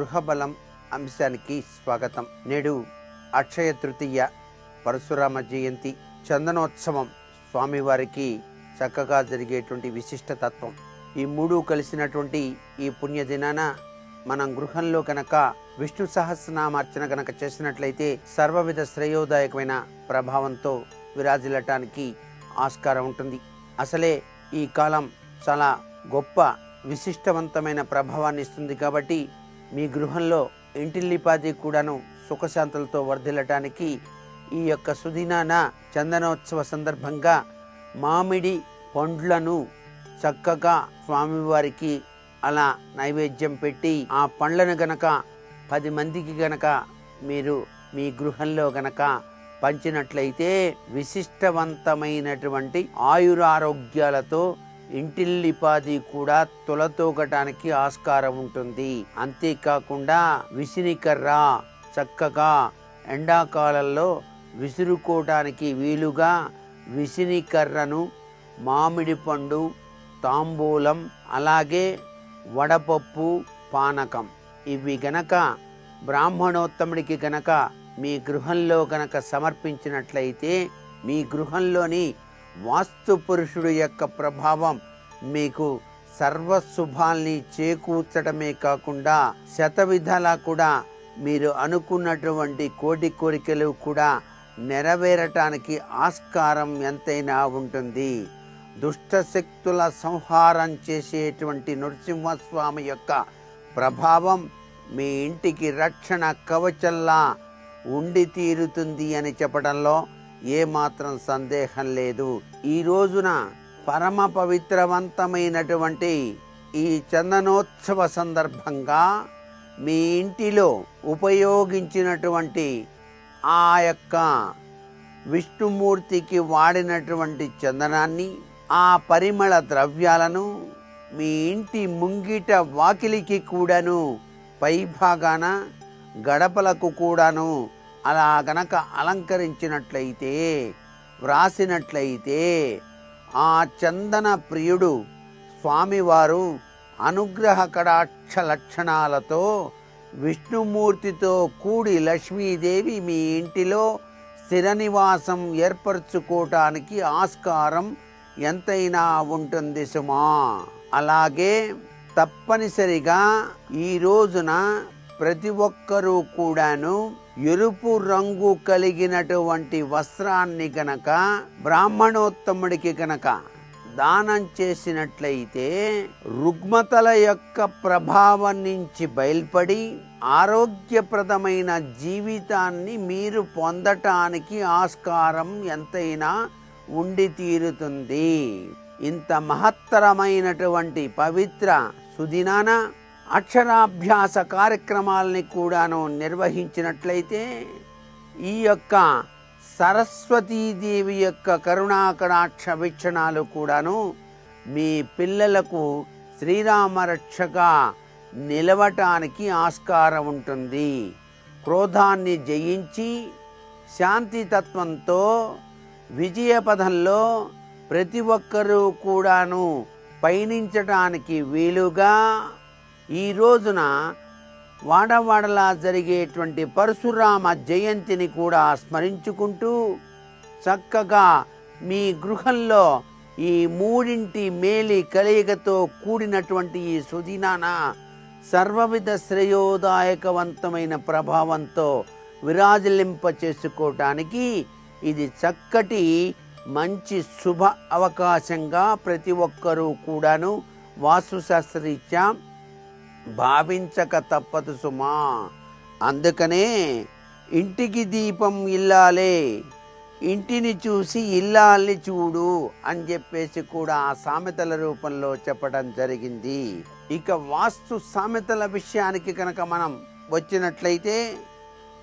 గృహబలం అంశానికి స్వాగతం. నేడు అక్షయ తృతీయ పరశురామ జయంతి చందనోత్సవం స్వామివారికి చక్కగా జరిగేటువంటి విశిష్ట తత్వం. ఈ మూడు కలిసినటువంటి ఈ పుణ్యదినాన మనం గృహంలో కనుక విష్ణు సహస్రనామార్చన కనుక చేసినట్లయితే సర్వవిధ శ్రేయోదాయకమైన ప్రభావంతో విరాజిల్లటానికి ఆస్కారం ఉంటుంది. అసలే ఈ కాలం చాలా గొప్ప విశిష్టవంతమైన ప్రభావాన్ని ఇస్తుంది కాబట్టి మీ గృహంలో ఇంటిల్లిపాది కూడాను సుఖశాంతులతో వర్ధిల్లటానికి ఈ యొక్క సుదినాన చందనోత్సవ సందర్భంగా మామిడి పండ్లను చక్కగా స్వామివారికి అలా నైవేద్యం పెట్టి ఆ పండ్లను గనక పది మందికి గనక మీరు మీ గృహంలో గనక పంచినట్లయితే విశిష్టవంతమైనటువంటి ఆయురారోగ్యాలతో ఇంటిల్లిపాది కూడా తులతూగటానికి ఆస్కారం ఉంటుంది. అంతేకాకుండా విసినికర్ర చక్కగా ఎండాకాలంలో విసురుకోవటానికి వీలుగా విసినికర్రను మామిడి పండు తాంబూలం అలాగే వడపప్పు పానకం. ఇవి గనక బ్రాహ్మణోత్తముడికి గనక మీ గృహంలో గనక సమర్పించినట్లయితే మీ గృహంలోని వాస్తు పురుషుడు యొక్క ప్రభావం మీకు సర్వశుభాల్ని చేకూర్చడమే కాకుండా శతవిధాలా కూడా మీరు అనుకున్నటువంటి కోటి కోరికలు కూడా నెరవేరటానికి ఆస్కారం ఎంతైనా ఉంటుంది. దుష్ట శక్తుల సంహారం చేసేటువంటి నృసింహస్వామి యొక్క ప్రభావం మీ ఇంటికి రక్షణ కవచల్లా ఉండి తీరుతుంది అని చెప్పడంలో ఏమాత్రం సందేహం లేదు. ఈ రోజున పరమ పవిత్రవంతమైనటువంటి ఈ చందనోత్సవ సందర్భంగా మీ ఇంటిలో ఉపయోగించినటువంటి ఆ యొక్క విష్ణుమూర్తికి వాడినటువంటి చందనాన్ని ఆ పరిమళ ద్రవ్యాలను మీ ఇంటి ముంగిట వాకిలికి కూడాను పైభాగాన గడపలకు కూడాను అలా గనక అలంకరించినట్లయితే వ్రాసినట్లయితే ఆ చందన ప్రియుడు స్వామివారు అనుగ్రహ కడాక్ష లక్షణాలతో విష్ణుమూర్తితో కూడి లక్ష్మీదేవి మీ ఇంటిలో స్థిర నివాసం ఏర్పరచుకోవటానికి ఆస్కారం ఎంతైనా ఉంటుంది సుమా. అలాగే తప్పనిసరిగా ఈ రోజున ప్రతి ఒక్కరూ కూడాను ఎరుపు రంగు కలిగినటువంటి వస్త్రాన్ని గనక బ్రాహ్మణోత్తముడికి గనక దానం చేసినట్లయితే రుగ్మతల యొక్క ప్రభావం నుంచి బయల్పడి ఆరోగ్యప్రదమైన జీవితాన్ని మీరు పొందటానికి ఆస్కారం ఎంతైనా ఉండి తీరుతుంది. ఇంత మహత్తరమైనటువంటి పవిత్ర సుదినాన అక్షరాభ్యాస కార్యక్రమాలని కూడాను నిర్వహించినట్లయితే ఈ యొక్క సరస్వతీదేవి యొక్క కరుణాకడాక్ష వీక్షణాలు కూడాను మీ పిల్లలకు శ్రీరామరక్షగా నిలవటానికి ఆస్కారం ఉంటుంది. క్రోధాన్ని జయించి శాంతితత్వంతో విజయపథంలో ప్రతి ఒక్కరూ కూడాను పయనించటానికి వీలుగా ఈ రోజున వాడవాడలా జరిగేటువంటి పరశురామ జయంతిని కూడా స్మరించుకుంటూ చక్కగా మీ గృహంలో ఈ మూడింటి మేలి కలయికతో కూడినటువంటి ఈ సుదినాన సర్వవిధ శ్రేయోదాయకవంతమైన ప్రభావంతో విరాజలింప చేసుకోవటానికి ఇది చక్కటి మంచి శుభ అవకాశంగా ప్రతి ఒక్కరూ కూడాను వాస్తుశాస్త్రరీత్యా భావించక తప్పదు సుమా. అందుకనే ఇంటికి దీపం ఇల్లాలే. ఇంటిని చూసి ఇల్లాల్ని చూడు అని చెప్పేసి కూడా ఆ సామెతల రూపంలో చెప్పడం జరిగింది. ఇక వాస్తు సామెతల విషయానికి కనుక మనం వచ్చినట్లయితే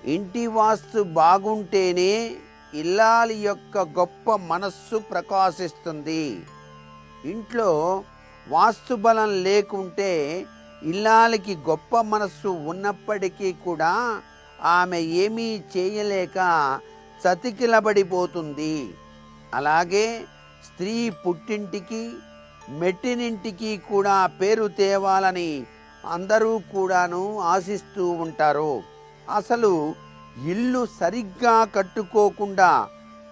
ఇంటి వాస్తు బాగుంటేనే ఇల్లాలి యొక్క గొప్ప మనస్సు ప్రకాశిస్తుంది. ఇంట్లో వాస్తు బలం లేకుంటే ఇల్లాలికి గొప్ప మనస్సు ఉన్నప్పటికీ కూడా ఆమె ఏమీ చేయలేక చతికిలబడిపోతుంది. అలాగే స్త్రీ పుట్టింటికి మెట్టినింటికి కూడా పేరు తేవాలని అందరూ కూడాను ఆశిస్తూ ఉంటారు. అసలు ఇల్లు సరిగ్గా కట్టుకోకుండా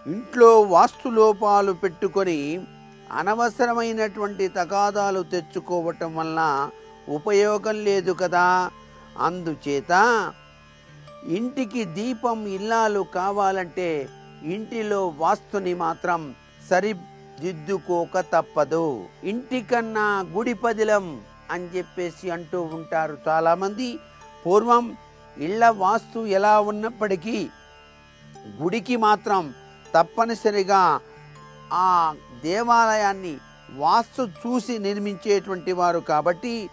ఇంట్లో వాస్తులోపాలు పెట్టుకొని అనవసరమైనటువంటి తగాదాలు తెచ్చుకోవటం వల్ల ఉపయోగం లేదు కదా. అందుచేత ఇంటికి దీపం ఇల్లాలు కావాలంటే ఇంటిలో వాస్తుని మాత్రం సరిదిద్దుకోక తప్పదు. ఇంటికన్నా గుడి పదిలం అని చెప్పేసి అంటూ ఉంటారు చాలామంది. పూర్వం ఇళ్ళ వాస్తు ఎలా ఉన్నప్పటికీ గుడికి మాత్రం తప్పనిసరిగా ఆ దేవాలయాన్ని వాస్తు చూసి నిర్మించేటువంటి వారు కాబట్టి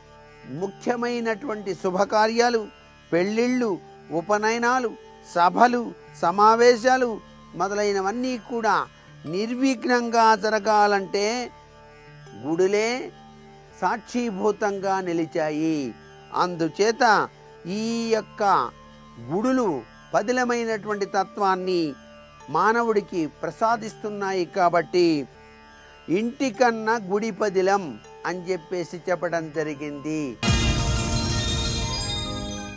ముఖ్యమైనటువంటి శుభకార్యాలు పెళ్ళిళ్ళు ఉపనయనాలు సభలు సమావేశాలు మొదలైనవన్నీ కూడా నిర్విఘ్నంగా జరగాలంటే గుడులే సాక్షిభూతంగా నిలిచాయి. అందుచేత ఈ యొక్క గుడులు పదిలమైనటువంటి తత్వాన్ని మానవుడికి ప్రసాదిస్తున్నాయి కాబట్టి ఇంటికన్నా గుడి పదిలం అని చెప్పేసి చెప్పడం జరిగింది.